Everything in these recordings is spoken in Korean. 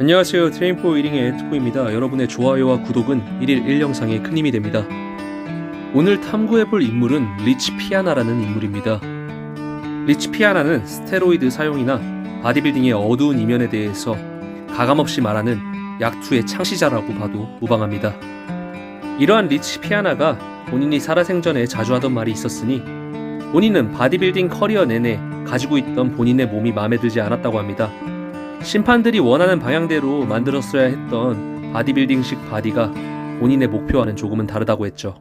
안녕하세요. 트레인포 1링의 트포입니다. 여러분의 좋아요와 구독은 1일 1영상에 큰 힘이 됩니다. 오늘 탐구해볼 인물은 리치 피아나라는 인물입니다. 리치 피아나는 스테로이드 사용이나 바디빌딩의 어두운 이면에 대해서 가감없이 말하는 약투의 창시자라고 봐도 무방합니다. 이러한 리치 피아나가 본인이 살아생전에 자주 하던 말이 있었으니 본인은 바디빌딩 커리어 내내 가지고 있던 본인의 몸이 마음에 들지 않았다고 합니다. 심판들이 원하는 방향대로 만들었어야 했던 바디빌딩식 바디가 본인의 목표와는 조금은 다르다고 했죠.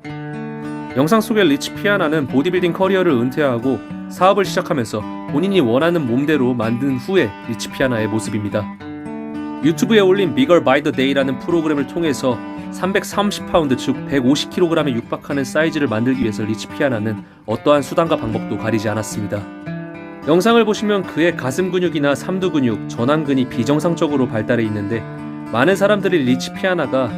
영상 속의 리치 피아나는 보디빌딩 커리어를 은퇴하고 사업을 시작하면서 본인이 원하는 몸대로 만든 후의 리치 피아나의 모습입니다. 유튜브에 올린 Bigger by the Day라는 프로그램을 통해서 330파운드 즉 150kg에 육박하는 사이즈를 만들기 위해서 리치 피아나는 어떠한 수단과 방법도 가리지 않았습니다. 영상을 보시면 그의 가슴 근육이나 삼두 근육, 전완근이 비정상적으로 발달해 있는데 많은 사람들이 리치 피아나가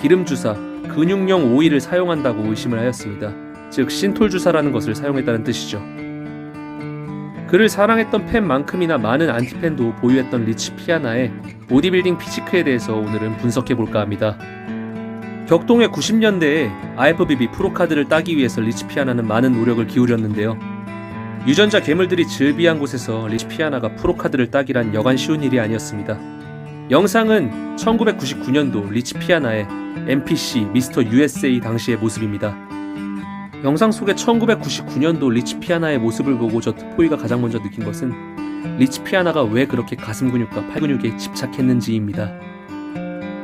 기름 주사, 근육용 오일을 사용한다고 의심을 하였습니다. 즉 신톨 주사라는 것을 사용했다는 뜻이죠. 그를 사랑했던 팬만큼이나 많은 안티팬도 보유했던 리치 피아나의 보디빌딩 피지크에 대해서 오늘은 분석해 볼까 합니다. 격동의 90년대에 IFBB 프로카드를 따기 위해서 리치 피아나는 많은 노력을 기울였는데요. 유전자 괴물들이 즐비한 곳에서 리치 피아나가 프로카드를 따기란 여간 쉬운 일이 아니었습니다. 영상은 1999년도 리치 피아나의 NPC 미스터 USA 당시의 모습입니다. 영상 속의 1999년도 리치 피아나의 모습을 보고 저 트포이가 가장 먼저 느낀 것은 리치 피아나가 왜 그렇게 가슴 근육과 팔 근육에 집착했는지입니다.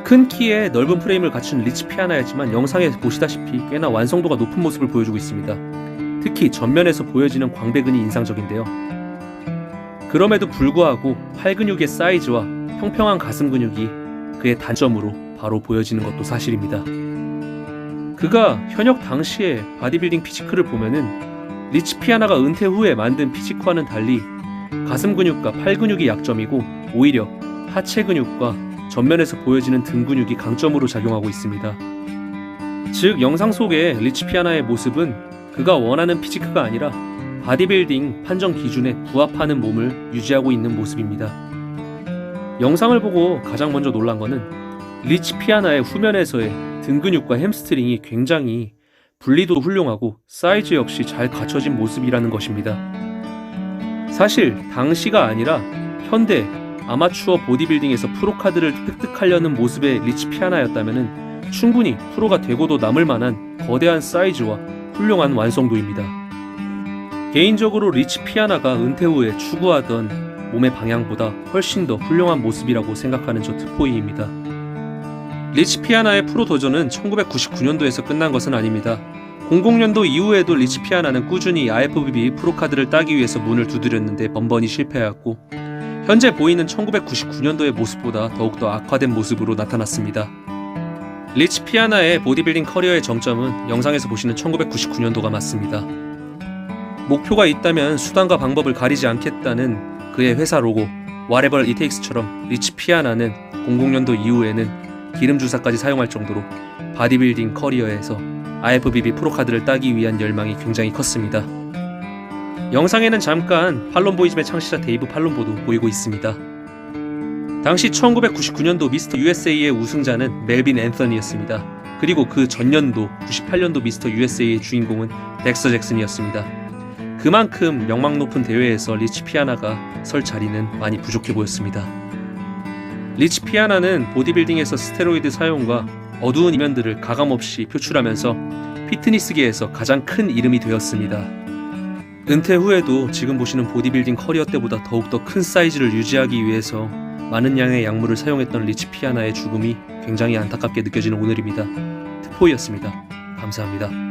큰 키에 넓은 프레임을 갖춘 리치 피아나였지만 영상에 보시다시피 꽤나 완성도가 높은 모습을 보여주고 있습니다. 특히 전면에서 보여지는 광배근이 인상적인데요. 그럼에도 불구하고 팔 근육의 사이즈와 평평한 가슴 근육이 그의 단점으로 바로 보여지는 것도 사실입니다. 그가 현역 당시의 바디빌딩 피지크를 보면은 리치 피아나가 은퇴 후에 만든 피지크와는 달리 가슴 근육과 팔 근육이 약점이고 오히려 하체 근육과 전면에서 보여지는 등 근육이 강점으로 작용하고 있습니다. 즉 영상 속의 리치 피아나의 모습은 그가 원하는 피지크가 아니라 바디빌딩 판정 기준에 부합하는 몸을 유지하고 있는 모습입니다. 영상을 보고 가장 먼저 놀란 것은 리치 피아나의 후면에서의 등 근육과 햄스트링이 굉장히 분리도 훌륭하고 사이즈 역시 잘 갖춰진 모습이라는 것입니다. 사실 당시가 아니라 현대 아마추어 보디빌딩에서 프로 카드를 획득하려는 모습의 리치 피아나였다면 충분히 프로가 되고도 남을 만한 거대한 사이즈와 훌륭한 완성도입니다. 개인적으로 리치 피아나가 은퇴 후에 추구하던 몸의 방향보다 훨씬 더 훌륭한 모습이라고 생각하는 저 트포이입니다. 리치 피아나의 프로 도전은 1999년도에서 끝난 것은 아닙니다. 00년도 이후에도 리치 피아나는 꾸준히 IFBB 프로카드를 따기 위해서 문을 두드렸는데 번번이 실패하였고 현재 보이는 1999년도의 모습보다 더욱더 악화된 모습으로 나타났습니다. 리치 피아나의 보디빌딩 커리어의 정점은 영상에서 보시는 1999년도가 맞습니다. 목표가 있다면 수단과 방법을 가리지 않겠다는 그의 회사 로고 It Takes처럼 리치 피아나는 00년도 이후에는 기름 주사까지 사용할 정도로 바디빌딩 커리어에서 IFBB 프로카드를 따기 위한 열망이 굉장히 컸습니다. 영상에는 잠깐 팔론보이즘의 창시자 데이브 팔론보도 보이고 있습니다. 당시 1999년도 미스터 USA의 우승자는 멜빈 앤서니였습니다. 그리고 그 전년도 98년도 미스터 USA의 주인공은 덱서 잭슨이었습니다. 그만큼 명망 높은 대회에서 리치 피아나가 설 자리는 많이 부족해 보였습니다. 리치 피아나는 보디빌딩에서 스테로이드 사용과 어두운 이면들을 가감없이 표출하면서 피트니스계에서 가장 큰 이름이 되었습니다. 은퇴 후에도 지금 보시는 보디빌딩 커리어 때보다 더욱더 큰 사이즈를 유지하기 위해서 많은 양의 약물을 사용했던 리치 피아나의 죽음이 굉장히 안타깝게 느껴지는 오늘입니다. 트포이였습니다. 감사합니다.